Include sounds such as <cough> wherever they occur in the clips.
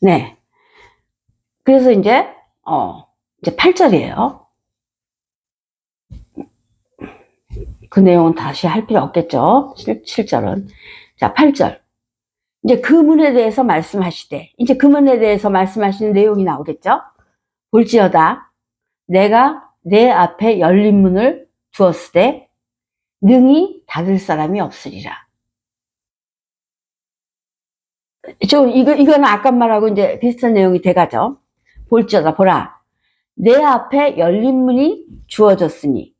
네. 그래서 이제, 어, 이제 8절이에요. 그 내용은 다시 할 필요 없겠죠. 7, 7절은. 자, 8절. 이제 그 문에 대해서 말씀하시되, 이제 그 문에 대해서 말씀하시는 내용이 나오겠죠. 볼지어다. 내가 내 앞에 열린 문을 두었으되, 능히 닫을 사람이 없으리라. 저, 이거, 이거는 아까 말하고 이제 비슷한 내용이 돼가죠. 볼지어다, 보라. 내 앞에 열린 문이 주어졌으니.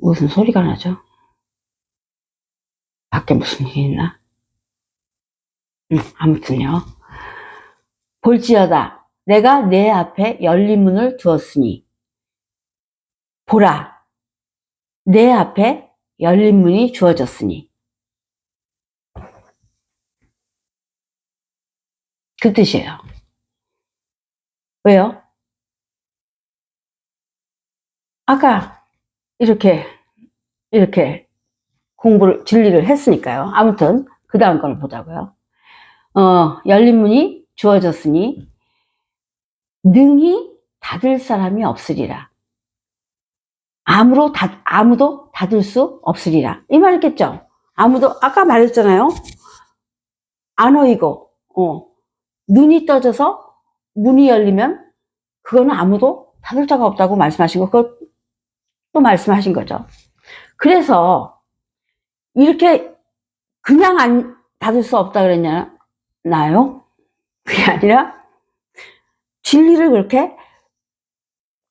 무슨 소리가 나죠? 밖에 무슨 일이 있나? 음, 아무튼요. 볼지어다. 내가 내 앞에 열린 문을 두었으니. 보라. 내 앞에 열린 문이 주어졌으니. 그 뜻이에요. 왜요? 아까 이렇게, 이렇게 공부를, 진리를 했으니까요. 아무튼, 그 다음 걸 보자고요. 어, 열린 문이 주어졌으니, 능히 닫을 사람이 없으리라. 아무로 닫, 아무도 닫을 수 없으리라. 이 말이겠죠? 아무도, 아까 말했잖아요. 안 어이고, 어, 눈이 떠져서 문이 열리면 그거는 아무도 닫을 자가 없다고 말씀하신 거, 그거 또 말씀하신 거죠. 그래서 이렇게 그냥 안 닫을 수 없다 그랬나요? 그게 아니라 진리를 그렇게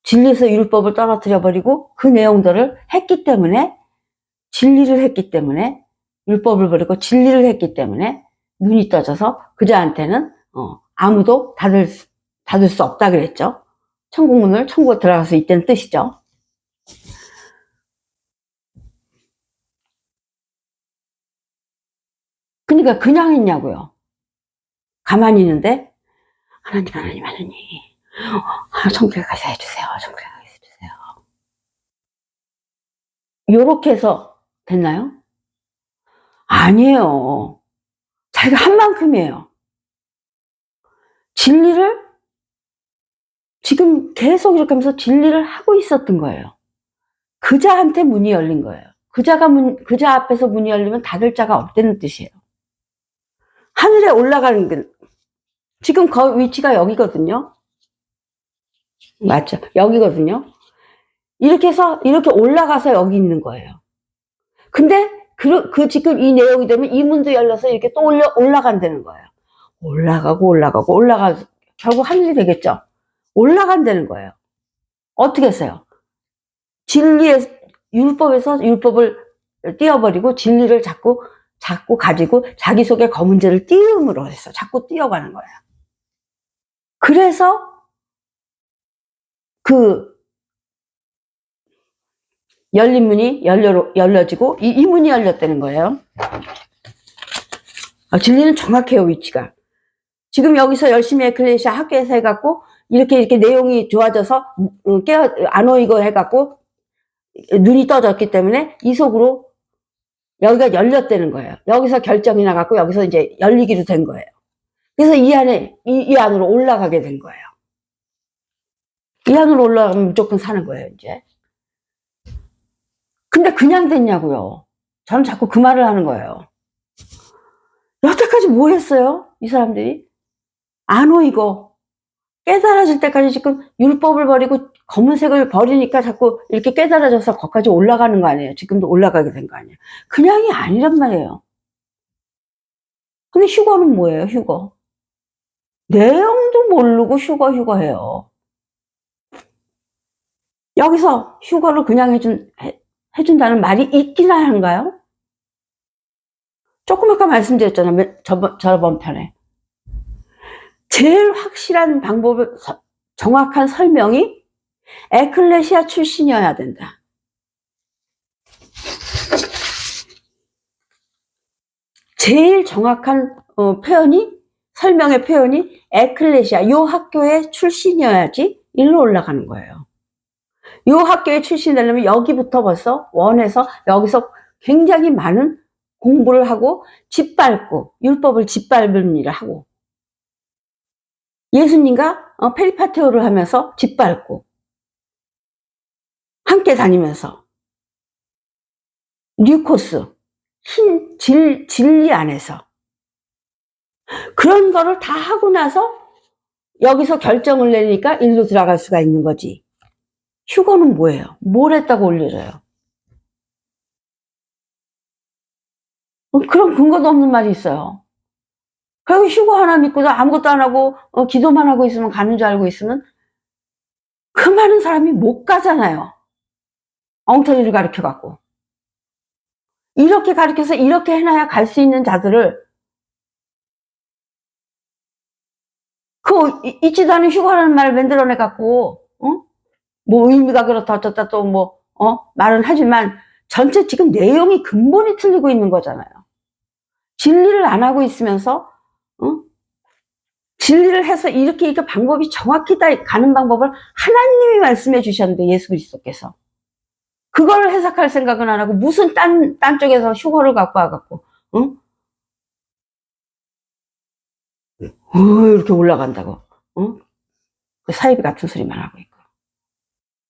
진리에서 율법을 떨어뜨려 버리고 그 내용들을 했기 때문에 진리를 했기 때문에 율법을 버리고 진리를 했기 때문에 눈이 떠져서 그자한테는 어, 아무도 닫을 수, 닫을 수 없다 그랬죠. 천국문을 천국에 들어갈 수 있다는 뜻이죠. 그러니까 그냥 있냐고요. 가만히 있는데 하나님 하나님 하나님 아, 천국에 가서 해주세요. 천국에 가서 해주세요. 요렇게 해서 됐나요? 아니에요. 자기가 한 만큼이에요. 진리를 지금 계속 이렇게 하면서 진리를 하고 있었던 거예요. 그자한테 문이 열린 거예요. 그자가 문, 그자 앞에서 문이 열리면 닫을 자가 없다는 뜻이에요. 하늘에 올라가는 게, 지금 그 위치가 여기거든요. 맞죠? 여기거든요. 이렇게 해서, 이렇게 올라가서 여기 있는 거예요. 근데, 그, 그 지금 이 내용이 되면 이 문도 열려서 이렇게 또 올려, 올라간다는 거예요. 올라가고, 올라가고, 올라가, 결국 하늘이 되겠죠? 올라간다는 거예요. 어떻게 했어요? 진리의, 율법에서 율법을 띄워버리고 진리를 자꾸 자꾸 가지고 자기 속에 죄를 띄움으로 해서 자꾸 띄어가는 거예요. 그래서 그 열린 문이 열려, 열려지고 이, 이 문이 열렸다는 거예요. 아, 진리는 정확해요, 위치가. 지금 여기서 열심히 에클레시아 학교에서 해갖고 이렇게 이렇게 내용이 좋아져서 음, 깨어 안 오이고 해갖고 눈이 떠졌기 때문에 이 속으로 여기가 열렸다는 거예요. 여기서 결정이 나갔고 여기서 이제 열리기로 된 거예요. 그래서 이 안에 이, 이 안으로 올라가게 된 거예요. 이 안으로 올라가면 무조건 사는 거예요, 이제. 근데 그냥 됐냐고요. 저는 자꾸 그 말을 하는 거예요. 여태까지 뭐 했어요? 이 사람들이? 안 오이고 깨달아질 때까지 지금 율법을 버리고 검은색을 버리니까 자꾸 이렇게 깨달아져서 거기까지 올라가는 거 아니에요. 지금도 올라가게 된 거 아니에요. 그냥이 아니란 말이에요. 근데 휴거는 뭐예요, 휴거? 내용도 모르고 휴거, 휴거 해요. 여기서 휴거를 그냥 해준, 해, 해준다는 말이 있기나 한가요? 조금 아까 말씀드렸잖아요. 저번, 저번 편에. 제일 확실한 방법을, 정확한 설명이 에클레시아 출신이어야 된다. 제일 정확한 어, 표현이 설명의 표현이 에클레시아 요 학교의 출신이어야지 일로 올라가는 거예요. 요 학교의 출신이 되려면 여기부터 벌써 원해서 여기서 굉장히 많은 공부를 하고 짓밟고 율법을 짓밟는 일을 하고 예수님과 어, 페리파테오를 하면서 짓밟고 함께 다니면서 뉴코스 흰 질, 진리 안에서 그런 거를 다 하고 나서 여기서 결정을 내니까 일로 들어갈 수가 있는 거지. 휴거는 뭐예요? 뭘 했다고 올려줘요? 어, 그런 근거도 없는 말이 있어요. 그리고 휴거 하나 믿고도 아무것도 안 하고 어, 기도만 하고 있으면 가는 줄 알고 있으면 그 많은 사람이 못 가잖아요. 엉터리를 가르쳐 갖고. 이렇게 가르쳐서 이렇게 해놔야 갈 수 있는 자들을 그 이- 있지도 않은 휴가라는 말을 만들어내 갖고 어? 뭐 의미가 그렇다 어쩌다 또 뭐 어? 말은 하지만 전체 지금 내용이 근본이 틀리고 있는 거잖아요. 진리를 안 하고 있으면서 어? 진리를 해서 이렇게 이렇게 방법이 정확히 다 가는 방법을 하나님이 말씀해 주셨는데 예수 그리스도께서 그걸 해석할 생각은 안 하고 무슨 딴, 딴 쪽에서 휴거를 갖고 와갖고 어? 어, 이렇게 올라간다고 어? 사이비 같은 소리만 하고 있고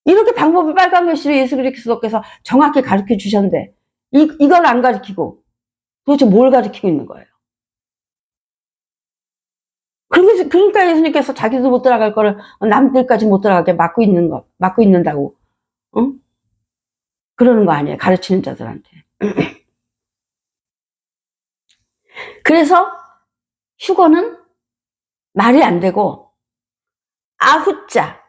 이렇게 방법이 빨간 글씨로 예수 그리스도께서 정확히 가르쳐 주셨는데 이, 이걸 안 가르치고 도대체 뭘 가르치고 있는 거예요? 그러니까, 예수님께서 자기도 못 들어갈 거를 남들까지 못 들어가게 막고 있는 거, 막고 있는다고, 응? 그러는 거 아니에요. 가르치는 자들한테. <clears throat> 그래서 휴거는 말이 안 되고, 아후자.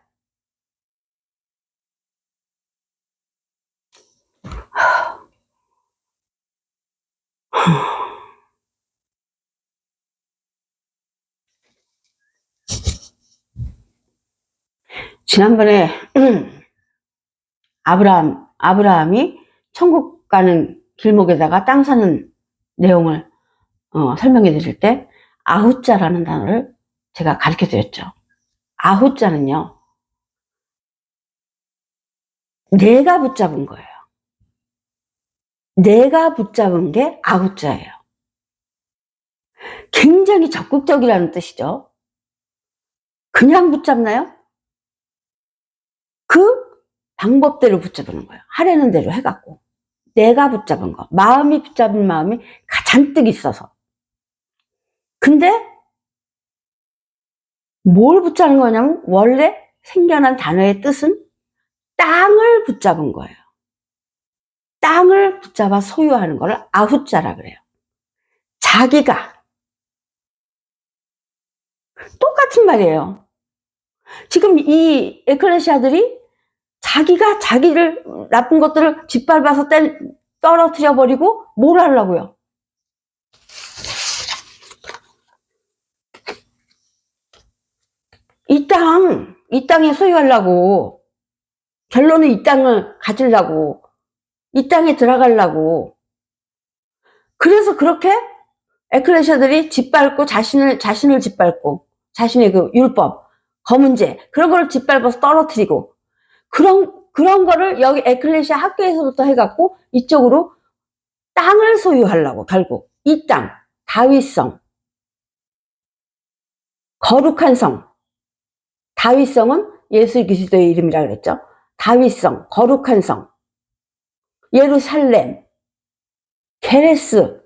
지난번에 <clears throat> 아브라함 아브라함이 천국 가는 길목에다가 땅 사는 내용을 어, 설명해 드릴 때 아후자라는 단어를 제가 가르쳐 드렸죠. 아후자는요. 내가 붙잡은 거예요. 내가 붙잡은 게 아후자예요. 굉장히 적극적이라는 뜻이죠. 그냥 붙잡나요? 그 방법대로 붙잡는 거예요. 하려는 대로 해갖고. 내가 붙잡은 거. 마음이 붙잡은 마음이 잔뜩 있어서. 근데, 뭘 붙잡는 거냐면, 원래 생겨난 단어의 뜻은 땅을 붙잡은 거예요. 땅을 붙잡아 소유하는 거를 아후자라 그래요. 자기가. 똑같은 말이에요. 지금 이 에클레시아들이 자기가 자기를 나쁜 것들을 짓밟아서 때, 떨어뜨려 버리고 뭘 하려고요? 이 땅, 이 땅에 소유하려고 결론은 이 땅을 가지려고 이 땅에 들어가려고 그래서 그렇게 에클레시아들이 짓밟고 자신을 자신을 짓밟고 자신의 그 율법 거문제 그런 거를 짓밟아서 떨어뜨리고 그런 그런 거를 여기 에클레시아 학교에서부터 해갖고 이쪽으로 땅을 소유하려고 결국. 이 땅 다윗성. 거룩한 성. 다윗성은 예수 그리스도의 이름이라 그랬죠. 다윗성 거룩한 성. 예루살렘 게레스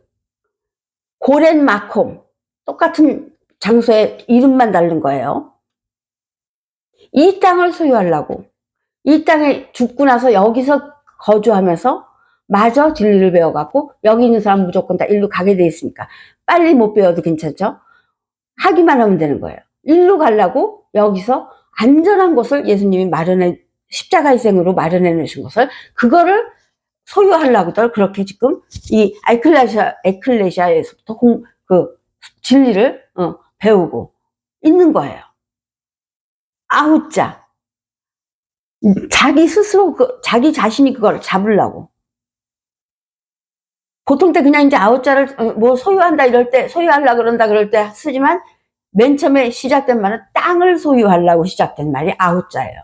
고렌 마콤. 똑같은 장소에 이름만 다른 거예요. 이 땅을 소유하려고 이 땅에 죽고 나서 여기서 거주하면서 마저 진리를 배워갖고 여기 있는 사람 무조건 다 일로 가게 돼 있으니까 빨리 못 배워도 괜찮죠? 하기만 하면 되는 거예요. 일로 가려고 여기서 안전한 곳을 예수님이 마련해 십자가의 생으로 마련해 놓으신 것을 그거를 소유하려고들 그렇게 지금 이 에클레시아 에클레시아에서부터 공, 그 진리를 어, 배우고 있는 거예요. 아우자 자기 스스로 그, 자기 자신이 그걸 잡으려고 보통 때 그냥 이제 아우자를 어, 뭐 소유한다 이럴 때 소유하려 그런다 그럴 때 쓰지만 맨 처음에 시작된 말은 땅을 소유하려고 시작된 말이 아우자예요.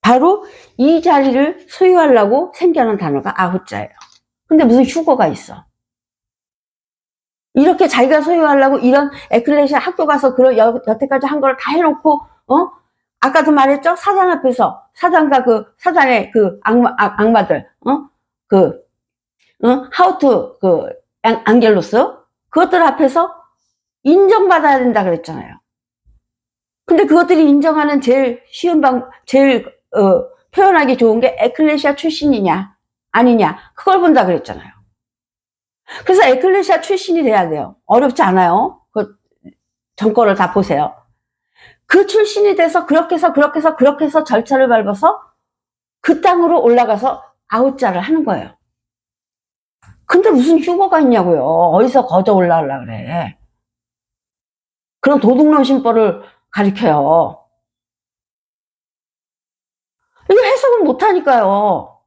바로 이 자리를 소유하려고 생겨난 단어가 아후자예요. 근데 무슨 휴거가 있어? 이렇게 자기가 소유하려고 이런 에클레시아 학교 가서 그런 여, 여태까지 한걸다 해놓고 어 아까도 말했죠 사단 앞에서 사단과 그 사단의 그 악마 악, 악마들 어 그 어? 하우투 그 안- 안겔로스 그것들 앞에서 인정받아야 된다 그랬잖아요. 근데 그것들이 인정하는 제일 쉬운 방 제일 어, 표현하기 좋은 게 에클레시아 출신이냐 아니냐 그걸 본다 그랬잖아요. 그래서 에클레시아 출신이 돼야 돼요. 어렵지 않아요. 그 정권을 다 보세요. 그 출신이 돼서 그렇게 해서 그렇게 해서 그렇게 해서 절차를 밟아서 그 땅으로 올라가서 아웃자를 하는 거예요. 근데 무슨 휴거가 있냐고요. 어디서 거저 올라가려 그래. 그런 도둑놈 신보를 가리켜요. 이거 해석을 못하니까요.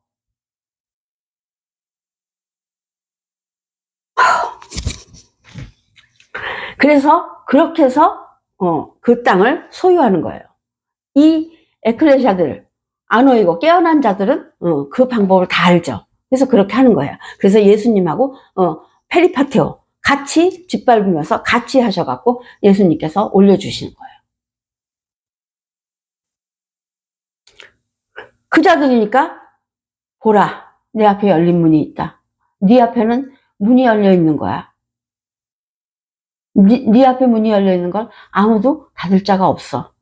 그래서 그렇게 해서 어, 그 땅을 소유하는 거예요. 이 에클레시아들 아노이고 깨어난 자들은 어, 그 방법을 다 알죠. 그래서 그렇게 하는 거예요. 그래서 예수님하고 어, 페리파테오 같이 짓밟으면서 같이 하셔갖고 예수님께서 올려주시는 거예요. 그 자들이니까 보라 내 앞에 열린 문이 있다. 네 앞에는 문이 열려 있는 거야. 네, 네 앞에 문이 열려 있는 걸 아무도 닫을 자가 없어.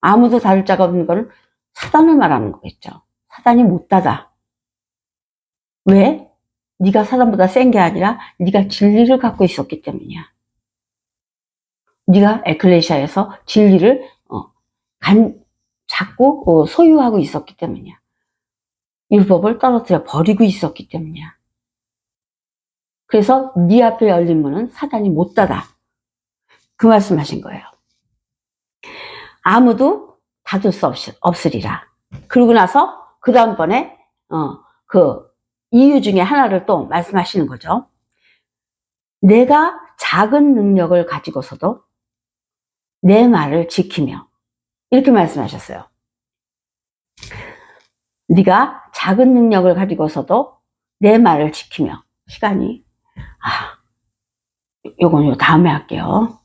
아무도 닫을 자가 없는 거는 사단을 말하는 거겠죠. 사단이 못 닫아. 왜? 네가 사단보다 센 게 아니라 네가 진리를 갖고 있었기 때문이야. 네가 에클레시아에서 진리를 어, 간, 잡고 어, 소유하고 있었기 때문이야. 율법을 떨어뜨려 버리고 있었기 때문이야. 그래서 네 앞에 열린 문은 사단이 못 닫아. 그 말씀하신 거예요. 아무도 닫을 수 없, 없으리라. 그러고 나서 그 다음번에 어, 그 이유 중에 하나를 또 말씀하시는 거죠. 내가 작은 능력을 가지고서도 내 말을 지키며 이렇게 말씀하셨어요. 네가 작은 능력을 가지고서도 내 말을 지키며 시간이 아 요건 요 다음에 할게요.